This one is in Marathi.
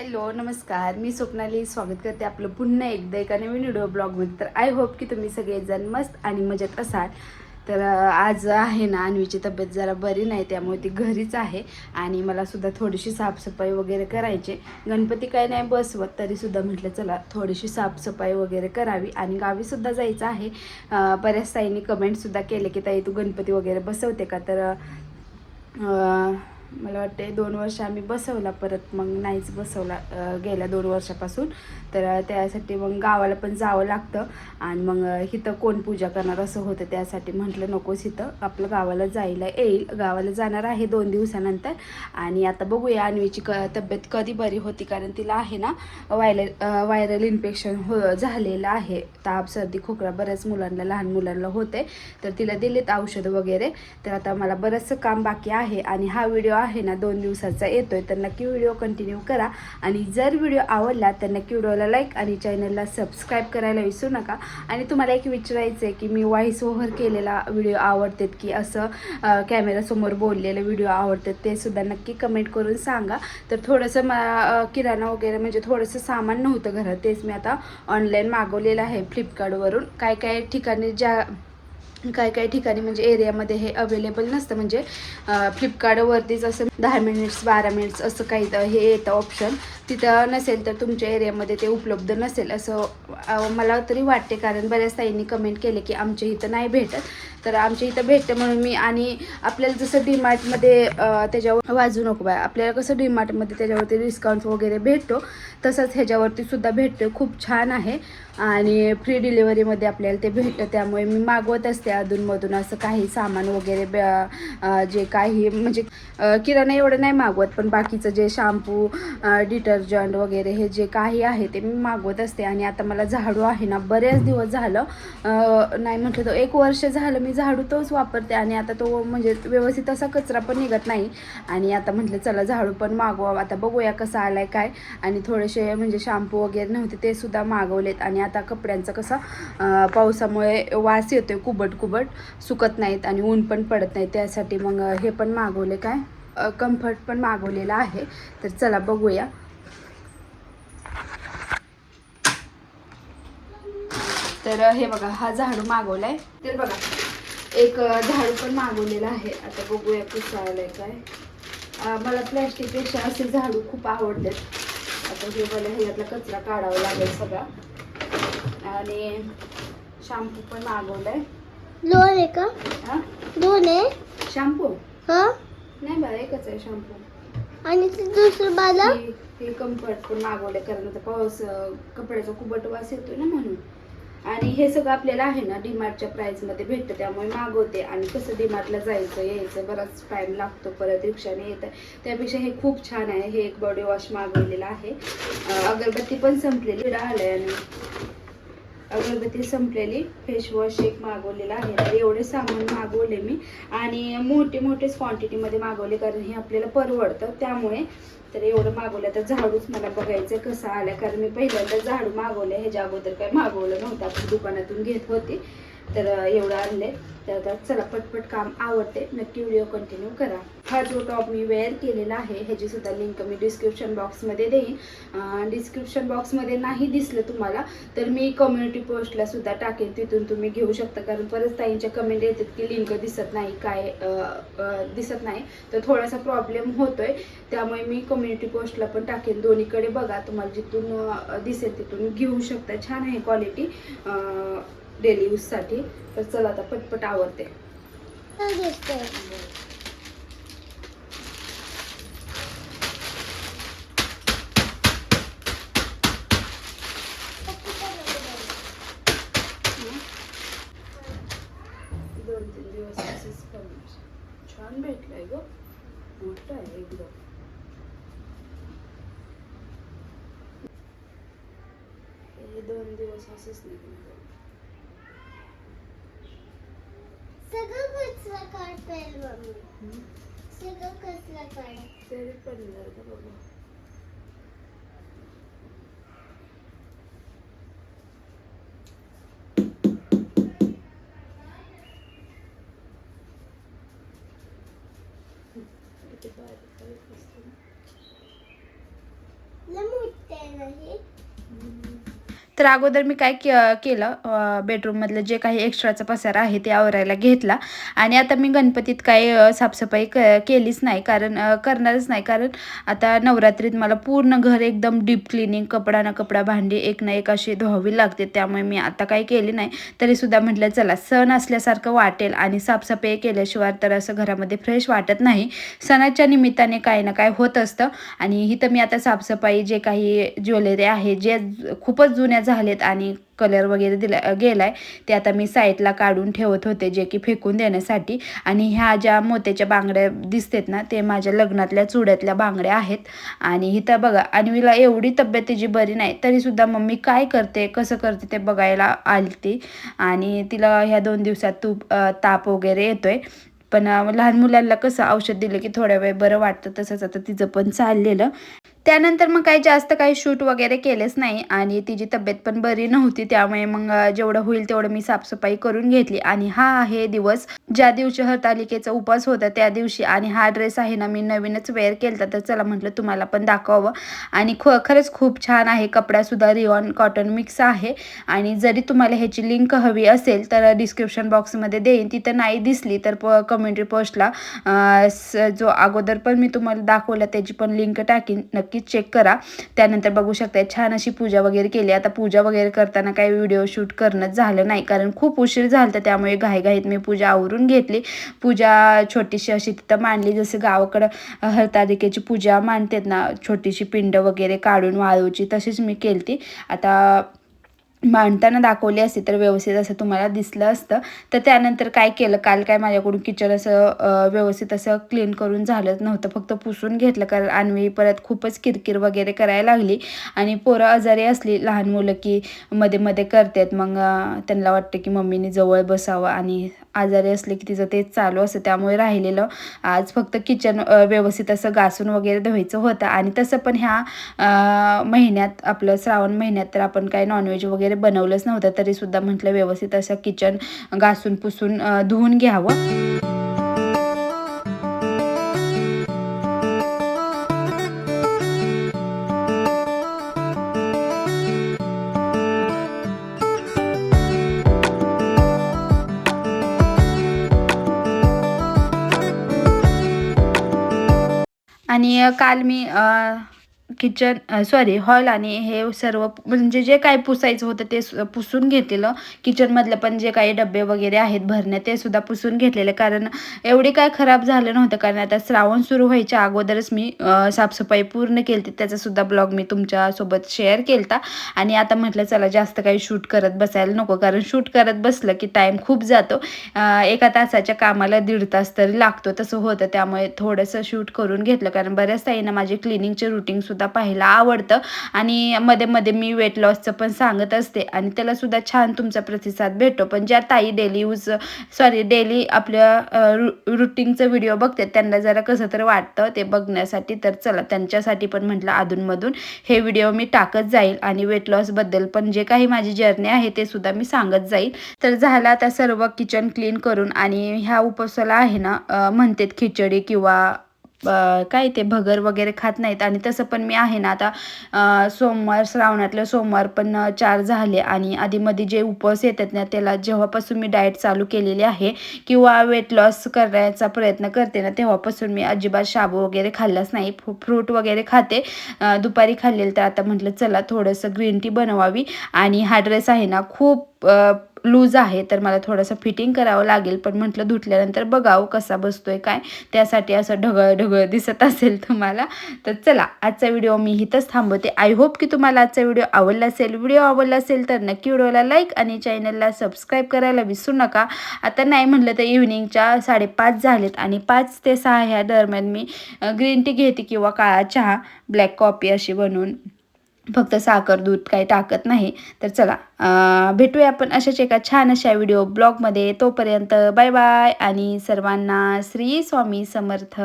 हॅलो नमस्कार. मी स्वप्नाली स्वागत करते आपलं पुन्हा एकदा एका नवीन व्हिडिओ ब्लॉगमध्ये. तर आय होप की तुम्ही सगळेजण मस्त आणि मजेत असाल. तर आज आहे ना अन्वीची तब्येत जरा बरी नाही त्यामुळे ती घरीच आहे आणि मला सुद्धा थोडीशी साफसफाई वगैरे करायची. गणपती काय नाही बसवत तरीसुद्धा म्हटलं चला थोडीशी साफसफाई वगैरे करावी. आणि गावीसुद्धा जायचं आहे. बऱ्याच ताईंनी कमेंटसुद्धा केले की ताई तू गणपती वगैरे बसवते का? तर आ, मला वाटते दोन वर्ष आम्ही बसवला परत मग नाहीच बसवला गेल्या दोन वर्षापासून. तर त्यासाठी मग गावाला पण जावं लागतं आणि मग हिथं इथं कोण पूजा करणार असं होतं त्यासाठी म्हटलं नकोच इथं आपलं गावाला जायला येईल. गावाला जाणार आहे दोन दिवसानंतर. आणि आता बघूया अन्वीची क तब्येत कधी बरी होती कारण तिला आहे ना व्हायरल व्हायरल इन्फेक्शन हो झालेलं आहे. ताप सर्दी खोकला बऱ्याच मुलांना लहान मुलांना होते तर तिला दिलेत औषधं वगैरे. तर आता मला बरंचसं काम बाकी आहे आणि हा व्हिडिओ आहे ना दोन दिवसाचा येतो आहे तर नक्की व्हिडिओ कंटिन्यू करा. आणि जर व्हिडिओ आवडला तर नक्की व्हिडिओला लाईक आणि चॅनलला सबस्क्राईब करायला विसरू नका. आणि तुम्हाला एक विचारायचं आहे की मी व्हॉइस ओव्हर केलेला व्हिडिओ आवडतात की असं कॅमेरासमोर बोललेलं व्हिडिओ आवडतात ते सुद्धा नक्की कमेंट करून सांगा. तर थोडंसं मला किराणा वगैरे म्हणजे थोडंसं सामान नव्हतं घरात तेच मी आता ऑनलाईन मागवलेलं आहे फ्लिपकार्टवरून काय काय ठिकाणी ज्या काय काय ठिकाणी म्हणजे एरियामध्ये हे अवेलेबल नसतं. म्हणजे फ्लिपकार्टवरतीच असं दहा मिनिट्स बारा मिनिट्स असं काही तर हे येतं ऑप्शन तिथं नसेल तर तुमच्या एरियामध्ये ते उपलब्ध नसेल असं मला तरी वाटते. कारण बऱ्याच ताईंनी कमेंट केले की आमच्या इथं नाही भेटत. तर आमच्या इथं भेटतं म्हणून मी आणि आपल्याला जसं डीमार्टमध्ये त्याच्यावर वाजू नको बाय आपल्याला कसं डीमार्टमध्ये त्याच्यावरती डिस्काउंट वगैरे भेटतो तसंच ह्याच्यावरती सुद्धा भेटतो खूप छान आहे. आणि फ्री डिलिव्हरीमध्ये आपल्याला ते भेटतं. त्यामुळे मी मागवत असते अधूनमधून असं काही सामान वगैरे ब- जे काही म्हणजे किराणा एवढं नाही मागवत पण बाकीचं जे शॅम्पू डिटर्जंट वगैरे हे जे काही आहे ते मी मागवत असते. आणि आता मला झाडू आहे ना बरेच दिवस झालं नाही म्हटलं तर एक वर्ष झालं मी झाडू तोच वापरते. आणि आता तो म्हणजे व्यवस्थित असा कचरा पण निघत नाही. आणि आता म्हटलं चला झाडू पण मागवा आता बघूया कसा आलाय काय. आणि थोडेसे म्हणजे शॅम्पू वगैरे नव्हते ते सुद्धा मागवलेत. आणि आता कपड्यांचा कसा पावसामुळे वास येतोय कुबट कुबट सुकत नाहीत आणि ऊन पण पडत नाही. त्यासाठी मग हे पण मागवले काय कम्फर्ट पण मागवलेला आहे. तर चला बघूया. तर हे बघा हा झाडू मागवलाय. तर बघा एक झाडू पण मागवलेला आहे. आता बघूया कसं काय. मला प्लॅस्टिकपेक्षा असे झाडू खूप आवडतात. आता हे मला ह्याच्यातला कचरा काढावा लागेल सगळा. आणि शॅम्पू पण मागवलाय. दोन आहे का? हा? दोन आहे? शॅम्पू हा? नाही बरं एकच आहे शॅम्पू आणि ते दुसरं बाला? हे- हे कम्फर्ट पण मागवले कारण आता पाऊस अं, कपड्याचा कुबट वास येतोय ना म्हणून. आणि हे सगळं आपल्याला आहे ना डीमार्टच्या प्राईसमध्ये भेटतं त्यामुळे मागवते. आणि कसं डीमार्टला जायचं यायचं बराच टाईम लागतो परत रिक्षाने येतं. त्यापेक्षा हे खूप छान आहे हे एक बॉडी वॉश मागवलेलं आहे. अं, अगरबत्ती पण संपलेली आलंय आणि अगरबत्ती संपलेली फेस वॉश एक मागवलेला आहे. तर एवढे सामान मागवले मी. आणि मोठे मोठेच क्वांटिटीमध्ये मागवले कारण हे आपल्याला परवडतं. त्यामुळे तर एवढं मागवलं. तर झाडूच मला बघायचं कसं आलं. कारण मी पहिल्यांदा झाडू मागवले ह्याच्या अगोदर काही मागवलं नव्हतं. आपण दुकानातून घेत होते. तर एवढं आणले तर आता चला पटपट काम आवडते नक्की व्हिडिओ कंटिन्यू करा. हा जो टॉप मी वेअर केलेला आहे ह्याची सुद्धा लिंक मी डिस्क्रिप्शन बॉक्समध्ये देईन. डिस्क्रिप्शन बॉक्समध्ये नाही दिसलं तुम्हाला तर मी कम्युनिटी पोस्टला सुद्धा टाकेन. तिथून तुम्ही घेऊ शकता. कारण परत ताईंच्या कमेंट येतात की लिंक दिसत नाही काय दिसत नाही. तर थोडासा प्रॉब्लेम होतोय. त्यामुळे मी कम्युनिटी पोस्टला पण टाकेन. दोन्हीकडे बघा. तुम्हाला जिथून दिसेल तिथून घेऊ शकता. छान आहे क्वालिटी डेली यूजसाठी तर चला आता पटपट आवडते दोन तीन दिवस छान भेटलाय ग. मोठं आहे एकदम. हे दोन दिवस असेच निघून सगळं कचरा काढताय मम्मी सगळं कचरा काढ तरी पडणार का बाबा किती बारीक बारीक असतं ना. लमू नाही तर अगोदर मी काय के केलं बेडरूममधलं जे काही एक्स्ट्राचा पसारा आहे ते आवरायला घेतला. आणि आता मी गणपतीत काही साफसफाई क केलीच नाही. कारण करणारच नाही. कारण आता नवरात्रीत मला पूर्ण घर एकदम डीप क्लिनिंग कपडा ना कपडा भांडी एक ना एक अशी धुवावी लागते. त्यामुळे मी आता काही केली नाही. तरीसुद्धा म्हटलं चला सण असल्यासारखं वाटेल आणि साफसफाई केल्याशिवाय तर असं घरामध्ये फ्रेश वाटत नाही. सणाच्या निमित्ताने काही ना काय होत असतं. आणि इथं मी आता साफसफाई जे काही ज्वेलरी आहे जे खूपच जुन्या झालेत आणि कलर वगैरे दिला गेलाय ते आता मी साईडला काढून ठेवत होते जे की फेकून देण्यासाठी. आणि ह्या ज्या मोत्याच्या बांगड्या दिसतेत ना ते माझ्या लग्नातल्या चुड्यातल्या बांगड्या आहेत. आणि इथं बघा अन्वीला एवढी तब्येत तिची बरी नाही तरीसुद्धा मम्मी काय करते कसं करते ते बघायला आली ती आणि तिला ह्या दोन दिवसात तूप ताप वगैरे येतोय. पण लहान मुलांना कसं औषध दिलं की थोड्या वेळ बरं वाटतं तसंच आता तिचं पण चाललेलं. त्यानंतर मग काही जास्त काही शूट वगैरे केलेच नाही आणि तिची तब्येत पण बरी नव्हती. त्यामुळे मग जेवढं होईल तेवढं मी साफसफाई करून घेतली. आणि हा आहे दिवस ज्या दिवशी हरतालिकेचा उपवास होता त्या दिवशी आणि हा ड्रेस आहे ना मी नवीनच वेअर केला तर चला म्हटलं तुम्हाला पण दाखवावं. आणि ख खरंच खूप छान आहे. कपडासुद्धा रिऑन कॉटन मिक्स आहे. आणि जरी तुम्हाला ह्याची लिंक हवी असेल तर डिस्क्रिप्शन बॉक्समध्ये देईन. तिथं नाही दिसली तर प कमेंट्री पोस्टला स- जो अगोदर पण मी तुम्हाला दाखवला त्याची पण लिंक टाकीन. नक्की नक्कीच चेक करा. त्यानंतर बघू शकता छान अशी पूजा वगैरे केली. आता पूजा वगैरे करताना काही व्हिडिओ शूट करणंच झालं नाही. कारण खूप उशीर झाला त्यामुळे घाईघाईत मी पूजा आवरून घेतली. पूजा छोटीशी अशी तिथं मांडली. जसं गावाकडं हरतालिकेची पूजा मांडतात ना छोटीशी पिंड वगैरे काढून वाळूची तशीच मी केली आता मांडताना दाखवली असती तर व्यवस्थित असं तुम्हाला दिसलं असतं. तर त्यानंतर काय केलं? काल काय माझ्याकडून किचन असं व्यवस्थित असं क्लीन करून झालंच नव्हतं. फक्त पुसून घेतलं कारण आणवी परत खूपच किरकिर वगैरे करायला लागली. आणि पोरं आजारी असली लहान मुलं की मध्ये मध्ये करतात. मग त्यांना वाटतं की मम्मीने जवळ बसावं आणि आजारी असले की तिचं तेच चालू असतं. त्यामुळे राहिलेलं आज फक्त किचन व्यवस्थित असं घासून वगैरे धुवायचं होतं. आणि तसं पण ह्या महिन्यात आपलं श्रावण महिन्यात तर आपण काय नॉनव्हेज वगैरे बनवलंच नव्हतं. तरीसुद्धा म्हटलं व्यवस्थित असं किचन घासून पुसून धुवून घ्यावं. आणि काल मी किचन सॉरी हॉल आणि हे सर्व म्हणजे जे काही पुसायचं होतं ते पुसून घेतलेलं. किचनमधलं पण जे काही डबे वगैरे आहेत भरण्यात ते सुद्धा पुसून घेतलेलं. कारण एवढे काय खराब झालं नव्हतं. कारण आता श्रावण सुरू व्हायच्या अगोदरच मी साफसफाई पूर्ण केली त्याचा सुद्धा ब्लॉग मी तुमच्यासोबत शेअर केलता. आणि आता म्हटलं चला जास्त काही शूट करत बसायला नको. कारण शूट करत बसलं की टाईम खूप जातो. एका तासाच्या कामाला दीड तास तरी लागतो. तसं होतं. त्यामुळे थोडंसं शूट करून घेतलं. कारण बऱ्याच ताईंना माझे क्लिनिंगचे रुटीनसुद्धा सुद्धा पाहायला आवडतं. आणि मध्ये मध्ये मी वेट लॉसचं पण सांगत असते. आणि त्याला सुद्धा छान तुमचा प्रतिसाद भेटतो. पण ज्या ताई डेली यूज सॉरी डेली आपल्या रुटीनचं व्हिडिओ बघते त्यांना जरा कसं तर वाटतं ते बघण्यासाठी. तर चला त्यांच्यासाठी पण म्हटलं अधूनमधून हे व्हिडिओ मी टाकत जाईल. आणि वेट लॉसबद्दल पण जे काही माझी जर्नी आहे ते सुद्धा मी सांगत जाईल. तर झालं आता सर्व किचन क्लीन करून. आणि ह्या उपवासाला आहे ना म्हणतात खिचडी किंवा काय ते भगर वगैरे खात नाहीत आणि तसं पण मी आहे ना आता सोमवार श्रावणातलं सोमवार पण चार झाले आणि आधीमध्ये जे उपवास येतात ना त्याला जेव्हापासून मी डाएट चालू केलेली आहे किंवा वेट लॉस करण्याचा प्रयत्न करते ना तेव्हापासून मी अजिबात शाबू वगैरे खाल्लाच नाही. फ्रूट वगैरे खाते. दुपारी खाल्लेलं तर आता म्हटलं चला थोडंसं ग्रीन टी बनवावी आणि हा ड्रेस आहे ना खूप लूज आहे तर मला थोडंसं फिटिंग करावं लागेल. पण म्हटलं धुतल्यानंतर बघावं कसा बसतोय काय? त्यासाठी असं ढगळ ढगळ दिसत असेल तुम्हाला तर चला आजचा व्हिडिओ मी इथंच थांबवते. आय होप की तुम्हाला आजचा व्हिडिओ आवडला असेल. व्हिडिओ आवडला असेल तर नक्की व्हिडिओला लाईक आणि चॅनलला सबस्क्राईब करायला विसरू नका. आता नाही म्हटलं तर इव्हिनिंगच्या साडेपाच झालेत आणि पाच ते सहा ह्या दरम्यान मी ग्रीन टी घेते किंवा काळा चहा ब्लॅक कॉफी अशी बनवून. फक्त साखर दूध काही टाकत नाही. तर चला भेटूया आपण अशाच एका छान अशा व्हिडिओ ब्लॉगमध्ये तोपर्यंत बाय बाय आणि सर्वांना श्री स्वामी समर्थ.